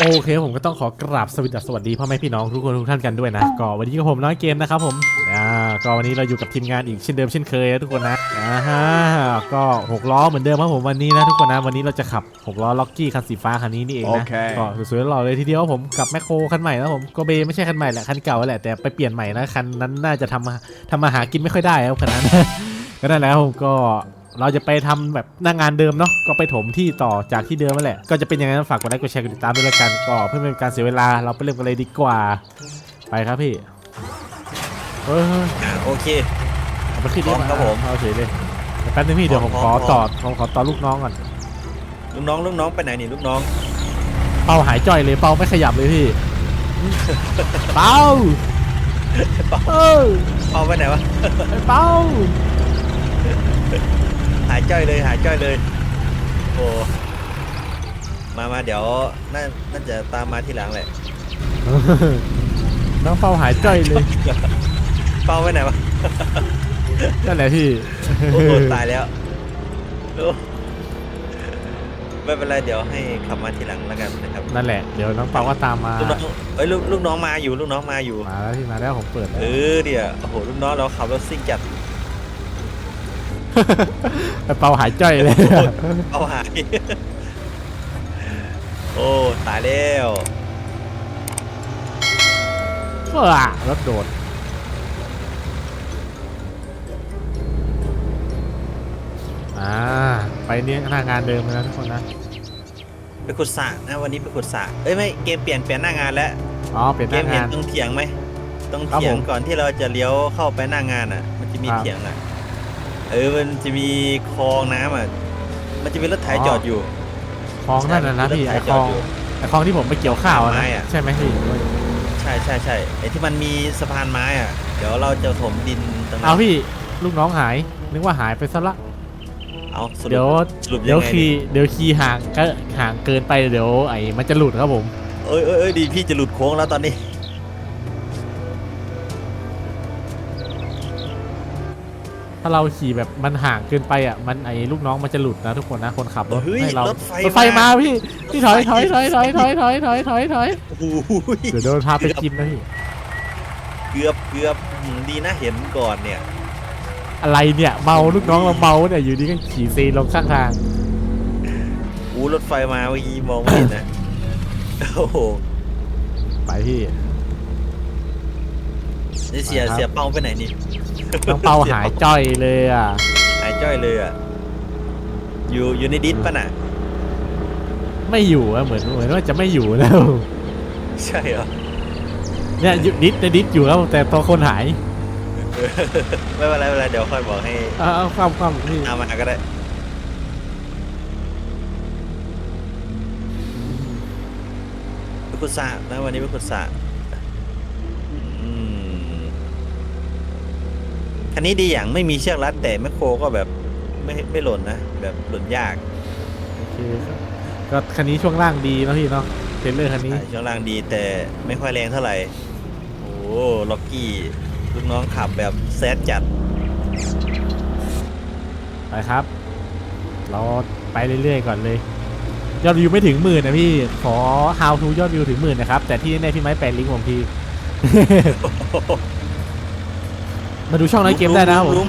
โอเคผมก็ต้องขอกราบสวัสดีสวัสดีพ่อแม่พี่น้องทุกคนทุกท่านกันด้วยนะก็วันนี้ก็ผมน้อยเกมนะครับผมอ่าก็วันนี้เราอยู่กับทีมงานอีกเช่นเดิมเช่นเคยนะทุกคนนะอ่าฮะก็หกล้อเหมือนเดิมครับผมวันนี้นะทุกคนนะวันนี้เราจะขับหกล้อล็อกกี้คันสีฟ้าคันนี้นี่เองนะโอเคก็สวยๆหล่อเลยทีเดียวครับผมกับแมคโครคันใหม่นะผมก็เบไม่ใช่คันใหม่แหละคันเก่าแหละแต่ไปเปลี่ยนใหม่นะคันนั้นน่าจะทำมาทำมาหากินไม่ค่อยได้ครับคันนั้นก็นั่นแหละครับผมก็ เราจะไปทำแบบหน้างานเดิมเนาะก็ไปถมที่ต่อจากที่เดิมนั่นแหละ ก็จะเป็นอย่างนั้นฝากกดไลค์กดแชร์กดติดตามด้วยละกันก็เพื่อไม่เป็นการเสียเวลาเราไปเริ่มกันเลยดีกว่า ไปครับพี่เฮ้ยอ่าโอเคเอาไปขึ้นพร้อมครับผมเอาเฉยเลยแป๊บนึงพี่เดี๋ยวผมพขร้ออมต่อผมขอต่อลูกน้องก่อนลูกน้องลูกน้องไปไหนนี่ลูกน้อง เป้าหายจ้อยเลยเป้าไม่ขยับเลยพี่เป้าเออเอาไปไหนวะไอ้เป้า หายจ้อยเลยหายจ้อยเลย โอ้มามาเดี๋ยวน่าน่าจะตามมาทีหลังแหละน้องเป้าหายจ้อยเลยเป้าไปไหนวะนั่นแหละพี่โอ้โหตายแล้วโอ้ไม่เป็นไรเดี๋ยวให้ขับมาทีหลังแล้วกันนะครับนั่นแหละเดี๋ยวน้องเปาก็ตามมาลูกน้องเอ้ยลูกลูกน้องมาอยู่ลูกน้องมาอยู่มาแล้วพี่มาแล้วผมเปิดแล้วเออเดี๋ยวโอ้โหลูกน้องเราขับรถซิ่งจัด ไอ้เปาหายจ้อยเลยเอาหาย โอ้ ตายแล้วว้ารถโดดอ่าไปเนี่ยหน้างานเดิมเลยนะทุกคนนะไปขุดสระนะวันนี้ไปขุดสระเอ้ยไม่เกมเปลี่ยนเปลี่ยนหน้างานแล้ว อ๋อเปลี่ยนหเกมน้าเห็นงาน ตรงเถียงไหมตรงครับเถียงผมก่อนที่เราจะเลี้ยวเข้าไปหน้างานอะ มันจะมีครับ เถียงอะ เออมันจะมีคลองน้ำอะ มันจะมีรถไถอ๋อจอดอยู่ คลองนั่นนะนะพี่รถไอ้ไถคจลออดงอยู่ไอ้คลองที่ผมไปเกี่ยวข้าวอะไม้นะอะ ใช่ไหมพี่ใช่ใช่ใช่ไอ้ที่มันมีสะพานไม้อะ เดี๋ยวเราจะถมดินตรงนั้เอานพี่ลูกน้องหายนึกว่าหายไปซะละ เอาสรุเดี๋ยวปสรุปเดี๋ยัยวงไงคีนี่ย์เดี๋ยวคีย์ห่างก็ห่างเกินไปเดี๋ยวไอ้มันจะหลุดครับผม เอ้ยเอ้ยเอ้ยดีพี่จะหลุดโค้งแล้วตอนนี้ ถ้าเราขี่แบบมันห่างเกินไปอะมันไอ้ลูกน้องมันจะหลุดนะทุกคนนะคนขับรถเฮ้ยให้เรารถไฟรถไฟมาพี่พี่ถอยถอยถอยถอยถอยถอยถอยถอยถอยโอ้โหเดี๋ยวโดนพาไปกินนะพี่เกือบเกือบอืมดีนะเห็นก่อนเนี่ย อะไรเนี่ยเมาลูกน้องเราเมาเนี่ยอยู่ดีก็ขี่ซีลงข้างทาง อู้รถไฟมาเมื่อกี้มองไม่เห็นนะ โอ้โหไปพี่นี่เสียครับ เสียเป้าไปไหนนี่ น้องเปาหายจ้อยเลยอะ หายจ้อยเลยอะ อยู่อยู่ในดิสป่ะน่ะ ไม่อยู่อะเหมือนเหมือนว่าจะไม่อยู่แล้ว ใช่เหรอ เนี่ยอยู่ดิสในดิสอยู่แล้วแต่ตัวคนหายไม่เป็นไรไม่เป็นไรเดี๋ยวค่อยบอกให้เอาเอาความความพี่เอามาก็ได้ไปขุดสระนะวันนี้ไปขุดสระอืม คันนี้ดีอย่างไม่มีเชือกรัดแต่แมคโครก็แบบไม่ไม่หล่นนะ แบบหล่นยากโอเคครับก็คันนี้ช่วงล่างดีเนาะพี่เนาะเทรลเลอร์คันนี้ ใช่ช่วงล่างดีแต่ไม่ค่อยแรงเท่าไหร่ โอ้ล็อกกี้ลูกน้องขับแบบแซดจัด ไปครับ เราไปเรื่อยๆก่อนเลย ยอดวิวไม่ถึงหมื่นนะพี่ ขอ how to ยอดวิวถึงหมื่นนะครับ แต่ที่แน่พี่ไม้แปะลิงก์ผมที มาดูช่องในเกมได้นะครับผม ลุม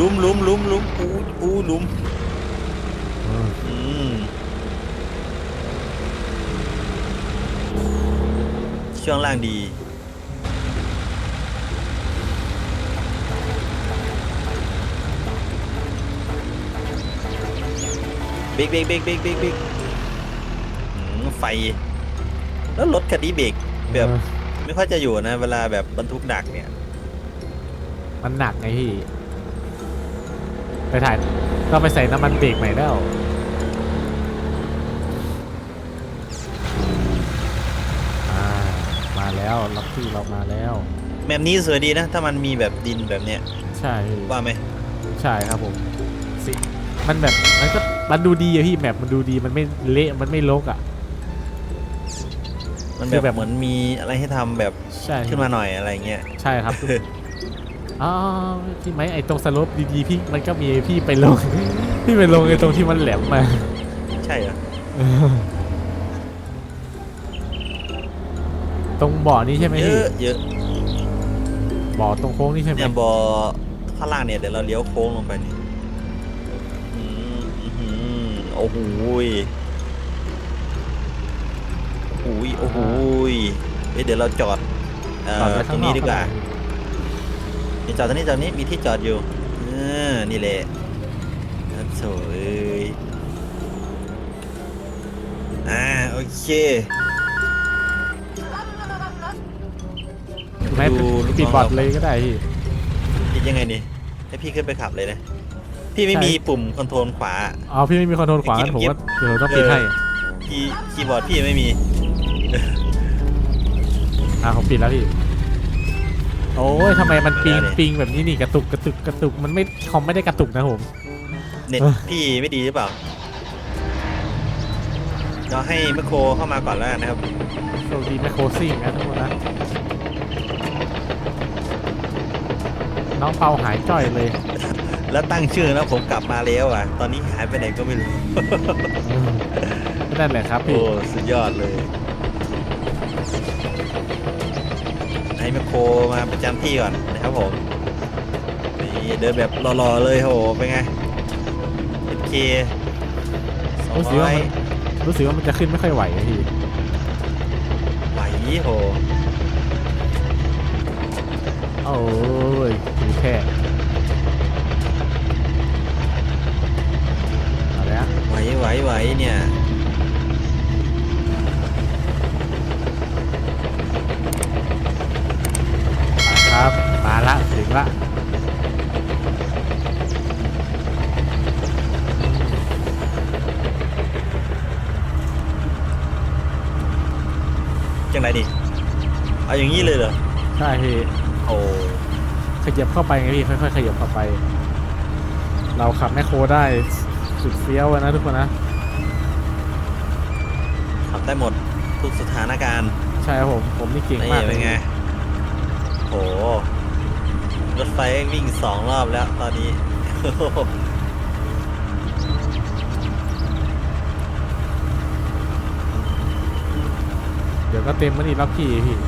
ลุมลุมลุมลุมอู้อู้ลุมอืมช่วงล่างดีเบรกเบรกเบรกเบรกเบรกเบรกอืมไฟ แล้วรถคันนี้เบรกแบบเออไม่ค่อยจะอยู่นะ เวลาแบบบรรทุกหนักเนี่ย มันหนักไงพี่ ไปถ่ายก็ไปใส่น้ำมันเบรกใหม่แล้วอ่ามาแล้วล็อกที่เรามาแล้ว แบบนี้สวยดีนะ ถ้ามันมีแบบดินแบบเนี้ย ใช่พี่ว่าไหมใช่ครับผมสิมันแบบมันก็มันดูดีอะพี่แมปมันดูดีมันไม่เละมันไม่รกอะมันคือแบแบบบเหมือนมีอะไรให้ทำแบบใช่ขึ้นมาหน่อยอะไรเงี้ยใช่ครับ อ๋อพี่ไหมไอ้ตรงสโลปดีๆพี่มันก็มีพี่ไปลง พี่ไปลงไอ้ตรงที่มันแหลมมา ใช่เหรอตรงบ่อนี้ใช่ไหมเยพี่อะเยอะบ่อตรงโค้งนี่ใช่ไหมเนี่ยบอข้างล่างเนี่ยเดี๋ยวเราเลี้ยวโค้งลงไปนี่อืมอื้อหือโอ้โหยโอ้โหยโอ้โหยเอ้ยเดี๋ยวเราจอดเอ่จอดอไว้ตรข้างงนอนี้กดีกว่าได้ นี่จอดตรงนี้จอดตรงนี้มีที่จอดอยู่เออนี่แหละครับโถเอ้ยอ่าโอเคไม่ดูลูกปิดน้องบอร์ดเราเลยก็ได้พี่คิดยังไงนี่ให้พี่ขึ้นไปขับเลยนะพี่ไม่ใช่มีปุ่มคอนโทรลขวาเอาพี่ไม่มีคอนโทรลขวากิ๊งั้บนผมกิ๊บว่าเดี๋ยวต้องปิดเออให้คีย์คีย์บอร์ดพี่ไม่มีอ่าผมปิดแล้วพี่ โอ้ยทำไมมันปิงเอาดิปิงแบบนี้นี่กระตุกกระตุกกระตุกมันไม่คอมไม่ได้กระตุกนะผม เน็ตเออพี่ไม่ดีหรือเปล่าเราให้แมคโครเข้ามาก่อนแล้วกันนะครับโชคดีแมคโครซิ่งนะทุกคนนะน้องเปาหายจ้อยเลย แล้วตั้งชื่อแล้วผมกลับมาแล้วอะ ตอนนี้หายไปไหนก็ไม่รู้อืมก็นั่นแหละครับโอ้พี่สุดยอดเลย ให้แมคโครมาประจำที่ก่อนนะครับผมนี่เดินแบบรอๆเลยโหเป็นไงเป็นเคสองรู้สึกร้อว่ายมันรู้สึกว่ามันจะขึ้นไม่ค่อยไหวนะพี่ไหวโหโอ้ยมีแค่เอาแล้วไหวไหวไหวเนี่ย มาครับ มา ละถึงละจังไรดิเอาอย่างนี้เลยเหรอ ใช่พี่โอ้ขยับเข้าไปไงพี่ค่อยๆขยับเข้าไป เราขับแมคโครได้สุดเฟี้ยวอะนะทุกคนนะ ขับได้หมดทุกสถานการณ์ใช่ครับผมผมนี่เก่งนี่มากเลเป็นยไงโห รถไฟวิ่งสองรอบแล้วตอนนี้ เดี๋ยวก็เต็มมันอีกล็อกกี้พี่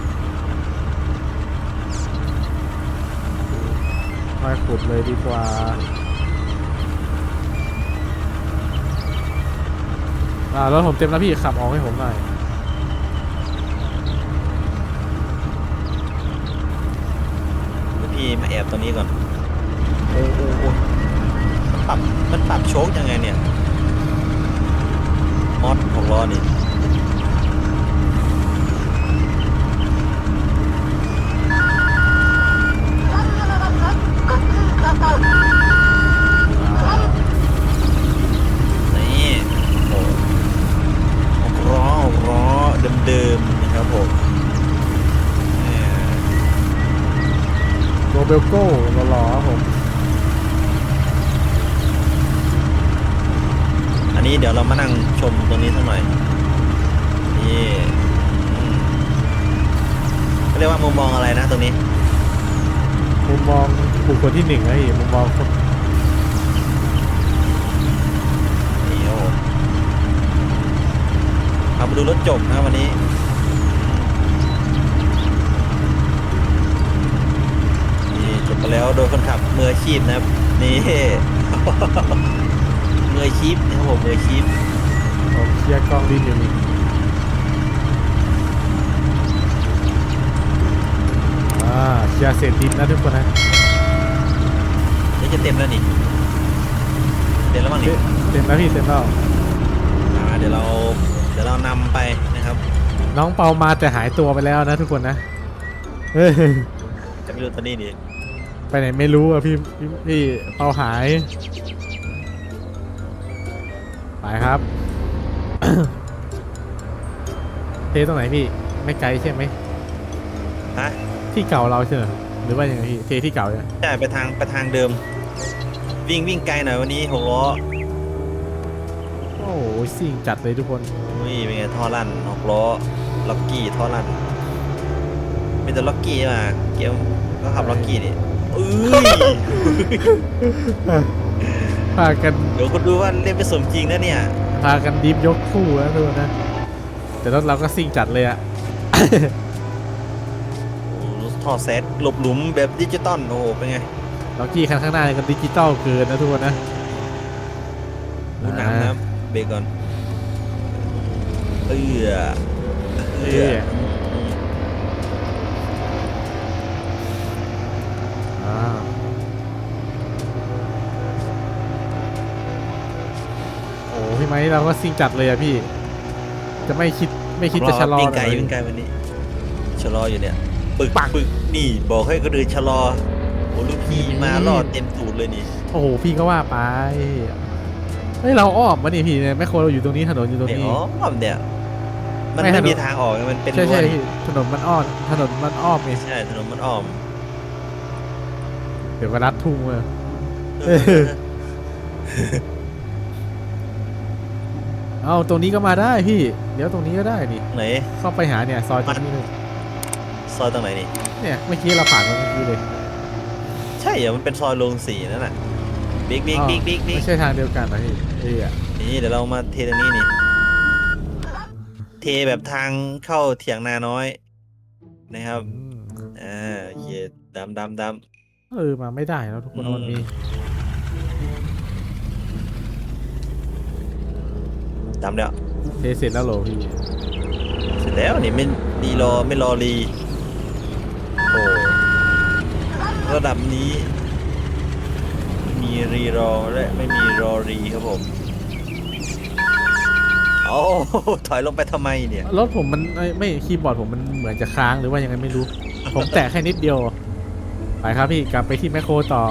ค่อยขุดเลยดีกว่าอ่ารถผมเต็มแล้วพี่ขับออกให้ผมหน่อย นี่มาแอบตรงนี้ก่อน โอ้โหมันปรับ มันปรับโชคยังไงเนี่ยมอดของล้อนี่ เบลโก้หล่อๆครับผม อันนี้เดี๋ยวเรามานั่งชมตรงนี้สักหน่อยนี่อืมเขาเรียกว่ามุมมองอะไรนะตรงนี้ มุมมองบุคคลที่หนึ่งนะพี่มุมมองคนนี่โอ้โหพามาดูรถจบนะวันนี้ นี่จบไปแล้วโดยคนขับมืออาชีพนะครับ นี่มืออาชีพนะครับผมมืออาชีพผมเคลียร์กล้องดินอยู่นี่อ่าเคลียร์เศษดินนะทุกคนนะนี่จะเต็มแล้วนี่เต็มแล้วบ้างนี่เต็มแล้วพี่เต็มแล้วอ่าเดี๋ยวเราเดี๋ยวเรานำไปนะครับ น้องเปามาแต่หายตัวไปแล้วนะทุกคนนะ เฮ้ย จะไปดูตัวนี้ดิ ไปไหนไม่รู้อะพี่พี่พี่เปาหาย ไปครับ เทตรงไหนพี่ ไม่ไกลใช่ไหมฮะที่เก่าเราใช่ไหมหรือว่ายังไงพี่เทที่เก่าใช่ไหมใช่ไปทางไปทางเดิม วิ่งวิ่งไกลหน่อยวันนี้หกล้อโอ้โหสิ่งจัดเลยทุกคนอุ้ยเป็นไงท่อลั่นหกล้อล็อกกี้ท่อลั่นเป็นแต่ล็อกกี้มาเกียวก็ขับล็อกกี้นี่ เอ้ยพากันเดี๋ยวคุณดูว่าเล่นเป็นสมจริงนะเนี่ย พากันดิฟยกคู่นะทุกคนนะ แต่รถเราก็ซิ่งจัดเลยอะท่อแซดหลบหลุมแบบดิจิตอลโอ้โหเป็นไงล็อกกี้คันข้างหน้านี่ก็ดิจิตอลเกินนะทุกคนนะหูหนังนะเบรกก่อนเอื้อเอื้เอ้อยอ่าโอ้พี่ไม้เราก็ซิ่งจัดเลยอะพี่ จะไม่คิดไม่คิดจะชะลอวิ่งหไกลน่อยวิ่งไกลวันนี้ ชะลออยู่เนี่ยปึกปึกนี่บอกให้ก็เดินชะลอโอ้ลูกพี่มารอดเต็มตูดเลยนี่โอ้โหพี่ก็ว่าไปเฮ้ยเราอ้อมมานี่พี่เนี่ยแม่โครเราอยู่ตรงนี้ถนนอยู่ตรงเนี่ยนี้อ๋อเนี่ยมันไม่ไม่ถนนมีทางออกไงมันเป็นใช่ใช่รั้วนี่พี่ถนนมันอ้อมถนนมันอ้อมไงใช่ถนนมันอ้อมเดี๋ยวก็รัดทุ่งเลย เออเอาตรงนี้ก็มาได้พี่ เดี๋ยวตรงนี้ก็ได้นี่ไหน เข้าไปหาเนี่ยซอยตรงนี้เลยซอยตรงไหนนี่ เนี่ยเมื่อกี้เราผ่านตรงนี้เลย ใช่เหรอมันเป็นซอยโรงสีนั่นน่ะบิ๊กบิ๊กอ้าวบิ๊กบิ๊กบิ๊กไม่ใช่ทางเดียวกันนะพี่เอ้ยอะนี่เดี๋ยวเรามาเทตรงนี้นี่เทแบบทางเข้าเถียงนาน้อย นะครับอืมอ่าเย่ดำดำดเออมาไม่ได้แล้วทุกคนอืมมันมีำดำแล้วเทเสร็จแล้วเหรอพี่เสร็จแล้วนี่ไม่รีรอไม่รอรีโอ้ระดับนี้ไม่มีรีรอและไม่มีรอรีครับผมโอ้ถอยลงไปทำไมเนี่ยรถผมมันไม่ไม่คีย์บอร์ดผมมันเหมือนจะค้างหรือว่ายังไงไม่รู้ ผมแตะแค่นิดเดียว ไปครับพี่กลับไปที่แมคโครต่อ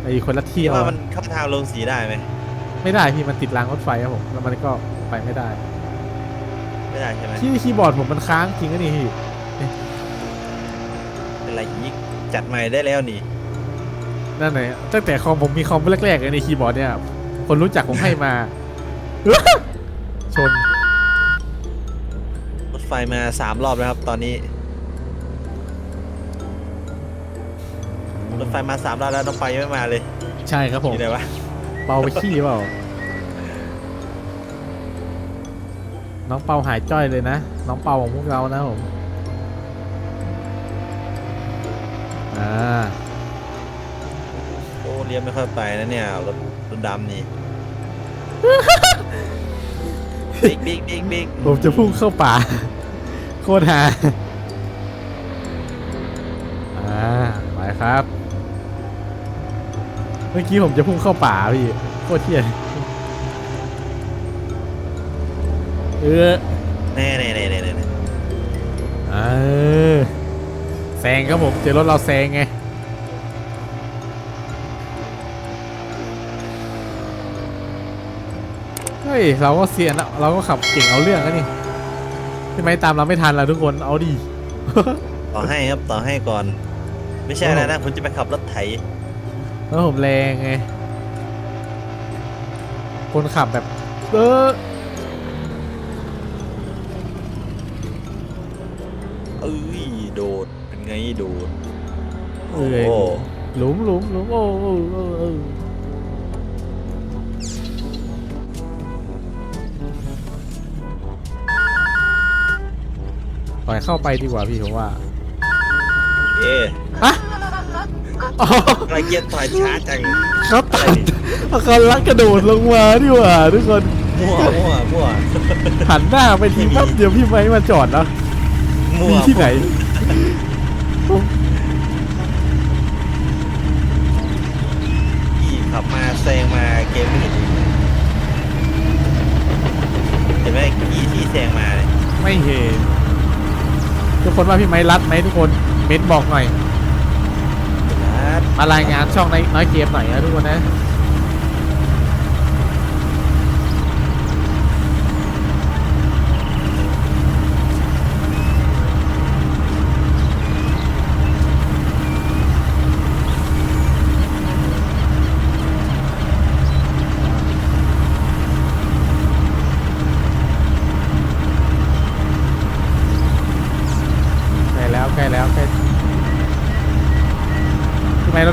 ไปคนละเที่ยวว่ามันเข้าทางลงสีได้ไหม ไม่ได้พี่มันติดรางรถไฟครับผมแล้วมันก็ไปไม่ได้ ไม่ได้ใช่ไหมที่คีย์บอร์ดผมมันค้างจริงก็นี่พี่เป็นไรอีกจัดใหม่ได้แล้วนี่นั่นไหนตั้งแต่คอมผมมีคอมแรกๆเลยในคีย์บอร์ดเนี่ยคนรู้จักผมให้มา ชนรถไฟมาสามรอบแล้วครับ ตอนนี้รถไฟมาสามรอบแล้วน้องไปยังไม่มาเลย ใช่ครับผมอยู่ไหนวะ เปาไปขี้เปล่า น้องเปาหายจ้อยเลยนะ น้องเปาของพวกเรานะผมอ่าโอ้เลี้ยวไม่ค่อยไปนะเนี่ยรถรถดำนี่ บิ๊กบิ๊กบิ๊กบิ๊กผมจะพุ่งเข้าป่า โคตรฮาอ่าไปครับเมื่อกี้ผมจะพุ่งเข้าป่าพี่โคตรเที่ยเออแน่แน่แน่แน่แน่เออแซงครับผมเจอรถเราแซงไงเฮ้ยเราก็เซียนแล้วเราก็ขับเก่งเอาเรื่องแล้วนี่ทำไมตามเราไม่ทันล่ะทุกคนเอาดี ต่อให้ครับต่อให้ก่อน ไม่ใช่อะไรนะผมจะไปขับรถไถ แล้วผมแรงไง คนขับแบบ เออเอ้ยโดดเป็นไงโดดเอ้ยโอ้หลุมหลุมหลุมโอ้โอ้โอ้โอ้ปล่อยเข้าไปดีกว่าพี่ผมว่าเอ๊ะอะ อ๋ออะไรเกียร์ถอยช้าจังเขาตัดเขาลักกระโดดลงมาดีกว่าทุกคนมั่วมั่วมั่วหันหน้าไปทีแป๊บเดียวพี่ไม้มาจอดแล้วมั่วมีที่ไหนผมพี่ขับมาแซงมาเกมไม่เห็นเห็นไหมกี่ที่แซงมาเนี่ยไม่เห็นทุกคนว่าพี่ไม้รัดไหมทุกคนเม้นบอกหน่อยนัด มารายงานช่องน้อยน้อยเกมหน่อยนะทุกคนนะ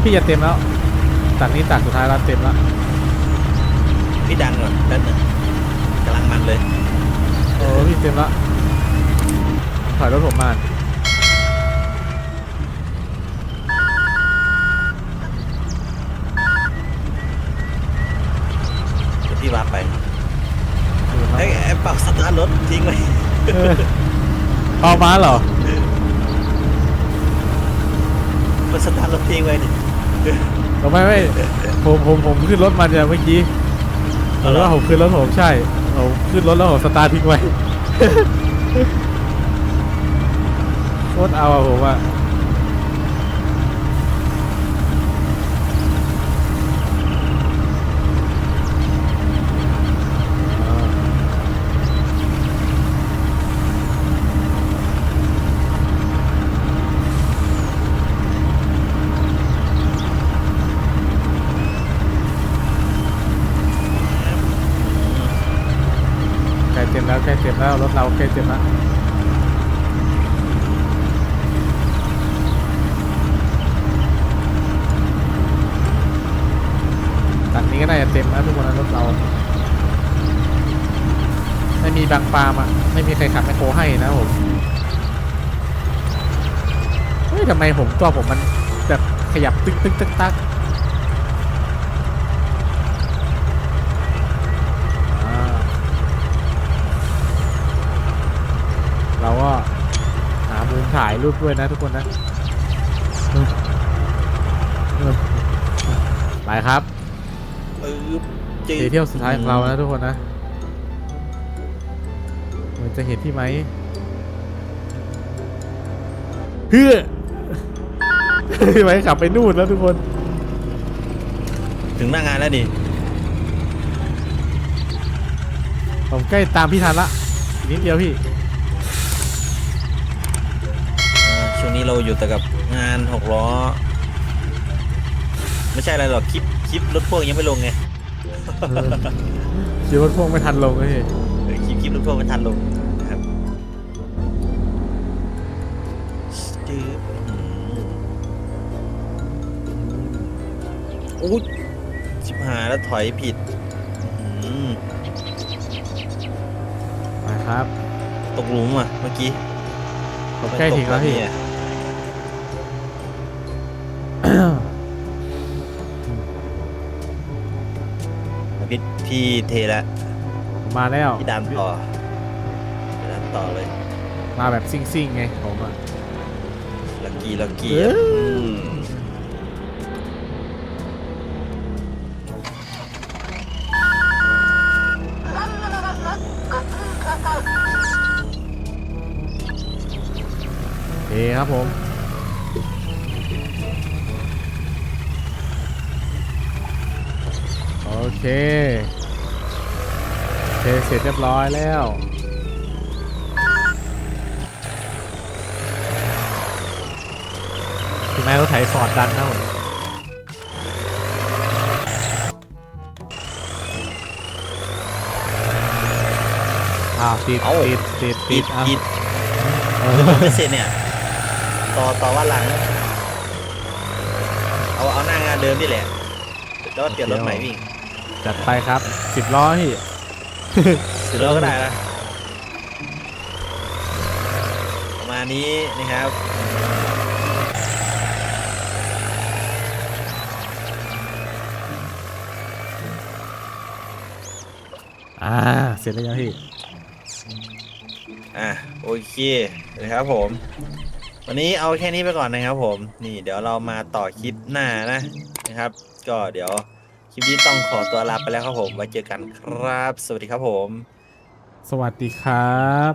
พี่จะเต็มแล้วจากนี้จากสุดท้ายแล้วเต็มแล้วพี่ดันก่อนดันหนึ่กำลังมันเลยโอ้พี่เต็มแล้วถอยรถผมมาเดี๋ยวพี่าร์ปไปเอ้ยไอ้เป่าสตาร์ทรถทิ้งไว้เอามาเหรอมันสตาร์ทรถทิ้งไว้ดิ เราไม่ไม่ผมผมผมขึ้นรถมาเนี่ยเมื่อกี้เอาแล้วเหรอผมขึ้นรถผมใช่ผมขึ้นรถแล้วผมสตาร์ททิ้งไว้โคตรเอาอะผมอะ รถเราใกล้เต็มแล้วตัดนี้ก็น่าจะเต็มแล้วทุกคนนะรถเรา ไม่มีบางปาล์มอะ ไม่มีใครขับแมคโครให้นะผมเฮ้ยทำไมผมตัวผมมันแบบขยับตึ๊กตึกตึกตักอ่าเราก็หามุมถ่ายรูปด้วยนะทุกคนนะเออเออไปครับปึ๊บจืเดเที่ยวสุดท้ายของเรานะทุกคนนะเหมือนจะเห็นที่ไหมเฮ้อพี่ไว้ขับไปนู่นแล้วทุกคน ถึงหน้างานแล้วดิผมใกล้ตามพี่ทันละอีกนิดเดียวพี่ อ่าช่ วงนี้เราอยู่แต่กับงานหกล้อ ไม่ใช่อะไรหรอกคลิปคลิปรถพ่วงยังไม่ลงไงเออคิดว่าพวกไม่ทันลงเลยพี่เออคลิปคลิปรถพ่วงไม่ทันลงนะครับจืดอืมโอ้ยชิบหายแล้วถอยผิดอืมมาครับตกหลุมอะเมื่อกี้ ผมใกล้ถึงแล้วพี่เนี่ยพี่ พี่เทแล้วมาแล้ว พี่ดันต่อพี่ดันต่อเลยมาแบบซิ่งๆไงผมอะลักกี้ลักกี้เอ้ยมโอเคครับผม โอเคโอเคเสร็จเรียบร้อยแล้วถึงแม้รถไถฟอร์ดดันนะผมอ้าวติดเอ้าติดติดปิติดดอ้าวปิดเออไม่เสร็จเนี่ย ต่อต่อว่าหลัง เอาเอาหน้างานเดิมนี่แหละแล้วเปลี่ยนรถใหม่วิ่ง จัดไปครับสิบล้อพี่ สิบล้อก็ได้นะประมาณนี้นะครับอ่าเสร็จแล้วยังพี่อะโอเคนะครับผม วันนี้เอาแค่นี้ไปก่อนนะครับผม นี่เดี๋ยวเรามาต่อคลิปหน้านะนะครับ ก็เดี๋ยว คลิปนี้ต้องขอตัวลาไปแล้วครับผมไว้เจอกันครับ สวัสดีครับผม สวัสดีครับ